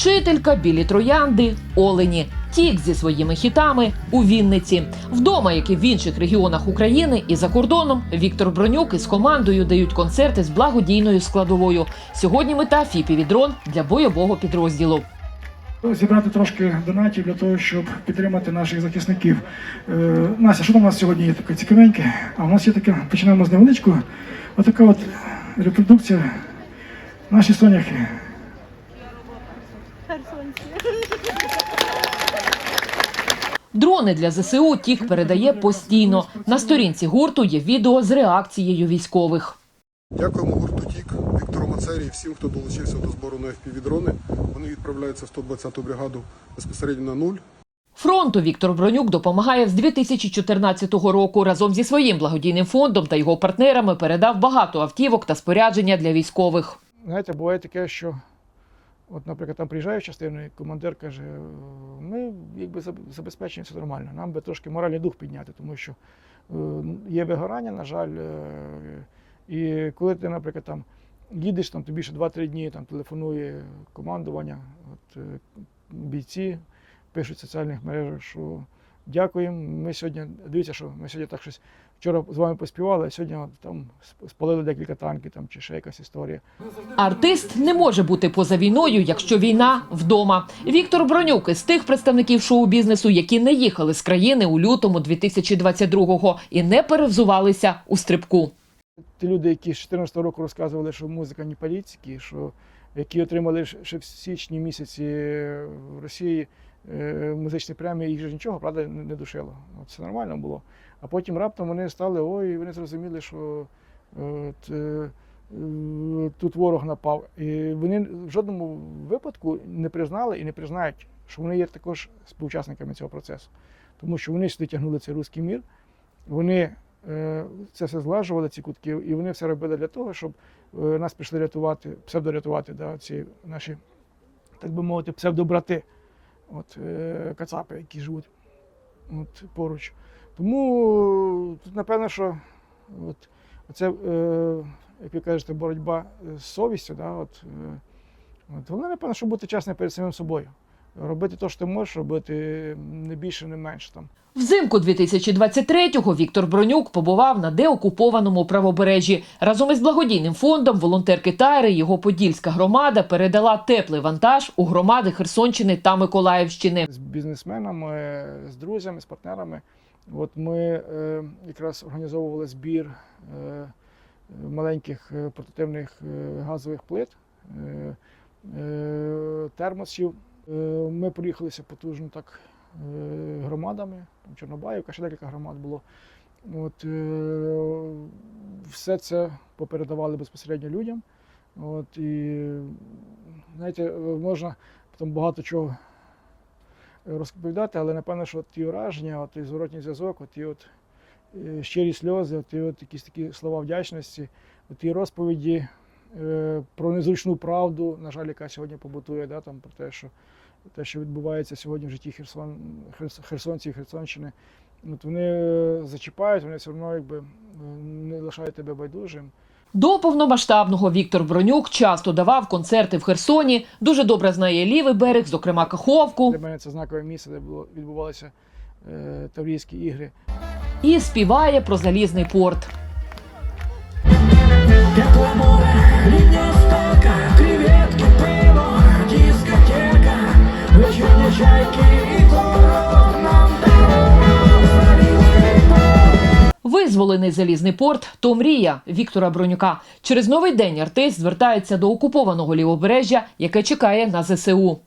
Вчителька, білі троянди, олені. Тік зі своїми хітами у Вінниці. Вдома, як і в інших регіонах України і за кордоном, Віктор Бронюк із командою дають концерти з благодійною складовою. Сьогодні мета «Фіпівідрон» для бойового підрозділу. Зібрати трошки донатів для того, щоб підтримати наших захисників. Е, Настя, що там у нас сьогодні є таке цікавеньке? А у нас є таке, починаємо з невеличкого. Отака от репродукція. Наші соняхи. Дрони для ЗСУ Тік передає постійно. На сторінці гурту є відео з реакцією військових. Дякуємо гурту Тік, Віктору Мацері і всім, хто долучився до збору на FPV-дрони. Вони відправляються в 120-ту бригаду безпосередньо на нуль. Фронту Віктор Бронюк допомагає з 2014 року. Разом зі своїм благодійним фондом та його партнерами передав багато автівок та спорядження для військових. Знаєте, буває таке, що, от, наприклад, там приїжджає частина, і командир каже, «Е, ми якби заб- забезпечені все нормально. Нам би трошки моральний дух підняти, тому що е, є вигорання, на жаль. е, І коли ти, наприклад, там їдеш, там тобі ще 2-3 дні там телефонує командування, от, е, бійці пишуть в соціальних мережах, що дякуємо. Ми сьогодні, дивіться, що ми сьогодні так щось вчора з вами поспівали, а сьогодні там спалили декілька танків там, чи ще якась історія. Артист не може бути поза війною, якщо війна вдома. Віктор Бронюк із тих представників шоу-бізнесу, які не їхали з країни у лютому 2022-го і не перевзувалися у стрибку. Ті люди, які з 14 року розказували, що музика не політики, що які отримали ще в січні місяці в Росії музичні премії, їх же нічого, правда, не душило. Це нормально було. А потім раптом вони стали, ой, вони зрозуміли, що е, от, е, е, тут ворог напав. І вони в жодному випадку не признали і не признають, що вони є також співучасниками цього процесу. Тому що вони сюди тягнули цей руський мір, вони е, це все зглажували, ці кутки, і вони все робили для того, щоб е, нас прийшли рятувати, псевдорятувати, да, ці наші, так би мовити, псевдобрати, от, е, кацапи, які живуть от, поруч. Тому тут, напевно, що от, це, е, як ви кажете, боротьба з совістю, да, от, е, от, головне, напевно, щоб бути чесним перед самим собою. Робити те, що ти можеш, робити не більше, не менше там. Взимку 2023-го Віктор Бронюк побував на деокупованому правобережжі. Разом із благодійним фондом волонтерки Тайри його подільська громада передала теплий вантаж у громади Херсонщини та Миколаївщини. з бізнесменами, з друзями, з партнерами. От ми е, якраз організовували збір е, маленьких е, портативних е, газових плит, е, е, термосів. Е, ми проїхалися потужно так е, громадами, там Чорнобаївка, ще декілька громад було. От, е, все це попередавали безпосередньо людям. От, і, знаєте, можна там багато чого розповідати, але напевно, що ті враження, от, і зворотній зв'язок, от, і от, щирі сльози, от, і от якісь такі слова вдячності, от, ті розповіді про незручну правду, на жаль, яка сьогодні побутує, да, там, про те, що те, що відбувається сьогодні в житті Херсон, Херс- херсонців, Херсонщини, от вони е, зачіпають, вони все одно якби, е, не лишають тебе байдужим. До повномасштабного Віктор Бронюк часто давав концерти в Херсоні. Дуже добре знає лівий берег, зокрема Каховку, Для мене це знакове місце, де було, відбувалися е, Таврійські ігри. і співає про залізний порт. Теплое море, Визволений залізний порт то мрія Віктора Бронюка. Через новий день артист звертається до окупованого лівобережжя, яке чекає на ЗСУ.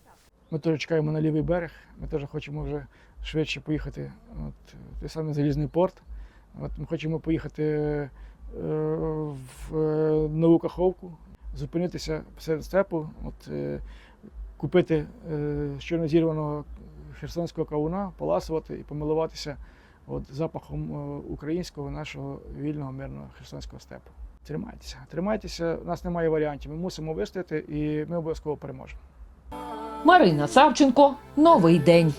Ми теж чекаємо на лівий берег. Ми теж хочемо вже швидше поїхати от, той самий залізний порт. От, ми хочемо поїхати е, в е, Нову Каховку, зупинитися серед степу, от, е, купити е, щойно зірваного херсонського кавуна, поласувати і помилуватися от, запахом е, українського нашого вільного мирного херсонського степу. Тримайтеся, тримайтеся, у нас немає варіантів. Ми мусимо вистояти і ми обов'язково переможемо. Марина Савченко. Новий день.